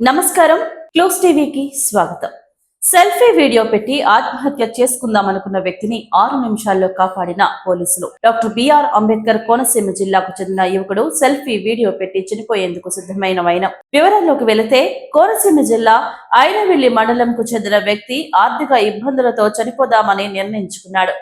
నమస్కారం. క్లోజ్ టీవీకి స్వాగతం. సెల్ఫీ వీడియో పెట్టి ఆత్మహత్య చేసుకుందామనుకున్న వ్యక్తిని ఆరు నిమిషాల్లో కాపాడిన పోలీసులు. డాక్టర్ బిఆర్ అంబేద్కర్ కోనసీమ జిల్లాకు చెందిన యువకుడు సెల్ఫీ వీడియో పెట్టి చనిపోయేందుకు సిద్ధమైన వైనం. వివరాల్లోకి వెళితే కోనసీమ జిల్లా ఐనవెల్లి మండలంకు చెందిన వ్యక్తి ఆర్థిక ఇబ్బందులతో చనిపోదామని నిర్ణయించుకున్నాడు.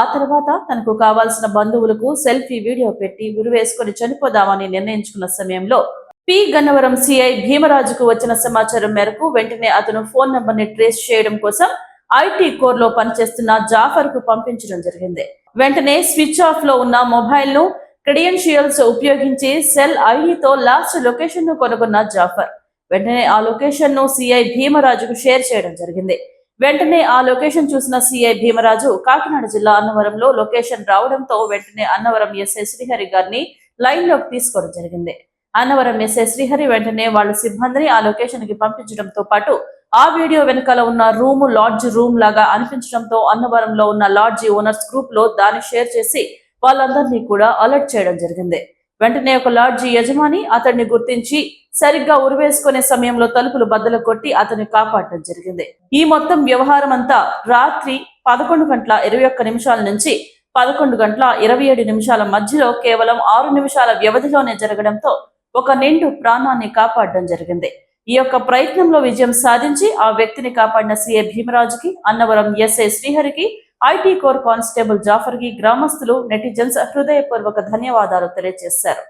ఆ తర్వాత తనకు కావాల్సిన బంధువులకు సెల్ఫీ వీడియో పెట్టి ఉరివేసుకొని చనిపోదామని నిర్ణయించుకున్న సమయంలో పి గన్నవరం సిఐ భీమరాజుకు వచ్చిన సమాచారం మేరకు వెంటనే అతను ఫోన్ నంబర్ని ట్రేస్ చేయడం కోసం ఐటీ కోర్లో పనిచేస్తున్న జాఫర్కు పంపించడం జరిగింది. వెంటనే స్విచ్ ఆఫ్లో ఉన్న మొబైల్ను క్రెడెన్షియల్స్ ఉపయోగించి సెల్ ఐడితో లాస్ట్ లొకేషన్ను కనుగొన్న జాఫర్. వెంటనే ఆ లొకేషన్ను సిఐ భీమరాజుకు షేర్ చేయడం జరిగింది. వెంటనే ఆ లొకేషన్ చూసిన సిఐ భీమరాజు కాకినాడ జిల్లా అన్నవరంలో లొకేషన్ రావడంతో వెంటనే అన్నవరం ఎస్ఐ శ్రీహరి గారిని లైన్లోకి తీసుకోవడం జరిగింది. అన్నవరం ఎస్ఐ శ్రీహరి వెంటనే వాళ్ళ సిబ్బందిని ఆ లొకేషన్కి పంపించడంతో పాటు ఆ వీడియో వెనకాల ఉన్న రూమ్ లాడ్జ్ రూమ్ లాగా అనిపించడంతో అన్నవరంలో ఉన్న లాడ్జి ఓనర్స్ గ్రూప్లో దాన్ని షేర్ చేసి వాళ్ళందరినీ కూడా అలర్ట్ చేయడం జరిగింది. వెంటనే ఒక లాడ్జి యజమాని అతన్ని గుర్తించి సరిగ్గా ఉరివేసుకునే సమయంలో తలుపులు బద్దలు కొట్టి అతన్ని కాపాడటం జరిగింది. ఈ మొత్తం వ్యవహారం అంతా రాత్రి పదకొండు గంటల ఇరవై ఒక్క నిమిషాల నుంచి పదకొండు గంటల ఇరవై ఏడు నిమిషాల మధ్యలో కేవలం ఆరు నిమిషాల వ్యవధిలోనే జరగడంతో ఒక నిండు ప్రాణాన్ని కాపాడడం జరిగింది. ఈ యొక్క ప్రయత్నంలో విజయం సాధించి ఆ వ్యక్తిని కాపాడిన సీఏ భీమరాజుకి అన్నవరం ఎస్ఐ శ్రీహరికి ఐటీ కోర్ కానిస్టేబుల్ జాఫర్కి గ్రామస్తులు నెటిజన్స్ హృదయపూర్వక ధన్యవాదాలు తెలియజేశారు.